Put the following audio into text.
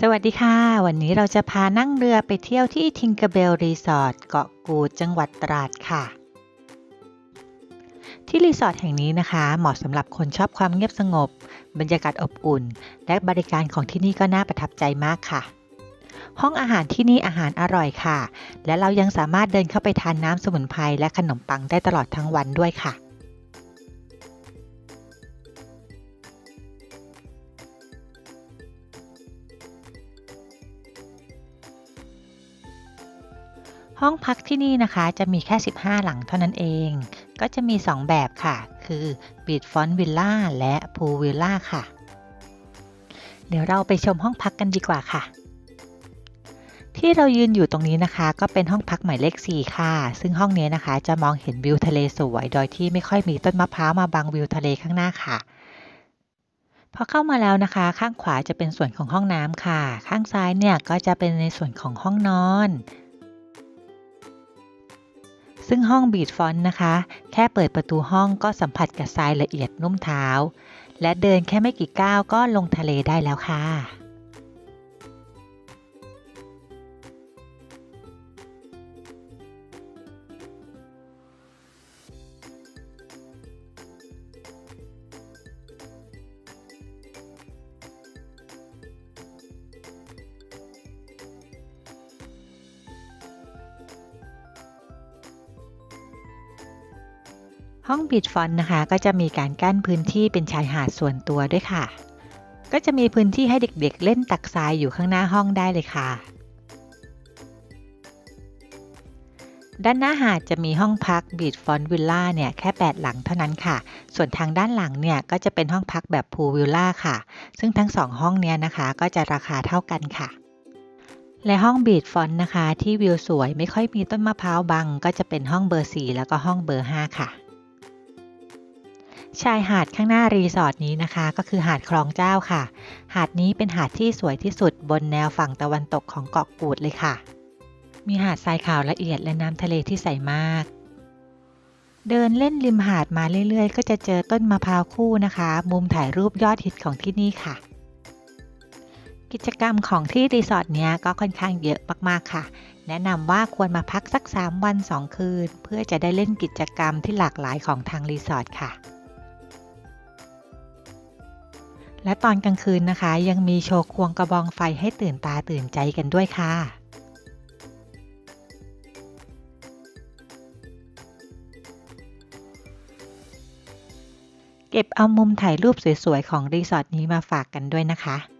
สวัสดีค่ะ วันนี้เราจะพานั่งเรือไปเที่ยวที่ Tinkerbell Resort เกาะกูดจังหวัดตราดค่ะ ที่รีสอร์ทแห่งนี้นะคะ เหมาะสำหรับคนชอบความเงียบสงบ บรรยากาศอบอุ่น และบริการของที่นี่ก็น่าประทับใจมากค่ะ ห้องอาหารที่นี่อาหารอร่อยค่ะ และเรายังสามารถเดินเข้าไปทานน้ำสมุนไพรและขนมปังได้ตลอดทั้งวันด้วยค่ะ ห้องพักที่นี่นะคะจะมีแค่ 15 หลังเท่านั้นเอง ก็จะมี 2 แบบค่ะ คือ Beach Front Villa และ Pool Villa ค่ะ เดี๋ยวเราไปชมห้องพักกันดีกว่าค่ะ ที่เรายืนอยู่ตรงนี้นะคะ ก็เป็นห้องพักหมายเลข 4 ค่ะ ซึ่งห้องนี้นะคะ จะมองเห็นวิวทะเลสวย โดยที่ไม่ค่อยมีต้นมะพร้าวมาบังวิวทะเลข้างหน้าค่ะพอเข้ามาแล้วนะคะ ข้างขวาจะเป็นส่วนของห้องน้ำค่ะ ข้างซ้ายเนี่ยก็จะเป็นในส่วนของห้องนอน ซึ่งห้องบีดฟอนต์นะคะ แค่เปิดประตูห้องก็สัมผัสกับทรายละเอียดนุ่มเท้า และเดินแค่ไม่กี่ก้าวก็ลงทะเลได้แล้วค่ะ ห้องบีดฟอนนะคะ ก็จะมีการกั้นพื้นที่เป็นชายหาดส่วนตัวด้วยค่ะ ก็จะมีพื้นที่ให้เด็กๆเล่นตักทรายอยู่ข้างหน้าห้องได้เลยค่ะ ด้านหน้าหาดจะมีห้องพักบีดฟอนวิลล่าเนี่ยแค่ 8 หลังเท่านั้นค่ะ ส่วนทางด้านหลังเนี่ยก็จะเป็นห้องพักแบบพูลวิลล่าค่ะ ซึ่งทั้งสองห้องเนี้ยนะคะ ก็จะราคาเท่ากันค่ะและห้องบีดฟอนนะคะ ที่วิวสวยไม่ค่อยมีต้นมะพร้าวบัง ก็จะเป็นห้องเบอร์ 4 แล้วก็ห้องเบอร์ 5 ค่ะ ชายหาดข้างหน้ารีสอร์ทนี้นะคะ ก็คือหาดคลองเจ้าค่ะ หาดนี้เป็นหาดที่สวยที่สุดบนแนวฝั่งตะวันตกของเกาะกูดเลยค่ะ มีหาดทรายขาวละเอียดและน้ำทะเลที่ใสมาก เดินเล่นริมหาดมาเรื่อยๆ ก็จะเจอต้นมะพร้าวคู่นะคะ มุมถ่ายรูปยอดฮิตของที่นี่ค่ะ กิจกรรมของที่รีสอร์ทนี้ก็ค่อนข้างเยอะมากๆค่ะ แนะนำว่าควรมาพักสัก 3 วัน 2 คืน เพื่อจะได้เล่นกิจกรรมที่หลากหลายของทางรีสอร์ทค่ะ และตอนกลางคืนนะคะ ยังมีโชว์ควงกระบองไฟให้ตื่นตาตื่นใจกันด้วยค่ะเก็บเอามุมถ่ายรูปสวยๆ ของรีสอร์ทนี้มาฝากกันด้วยนะคะ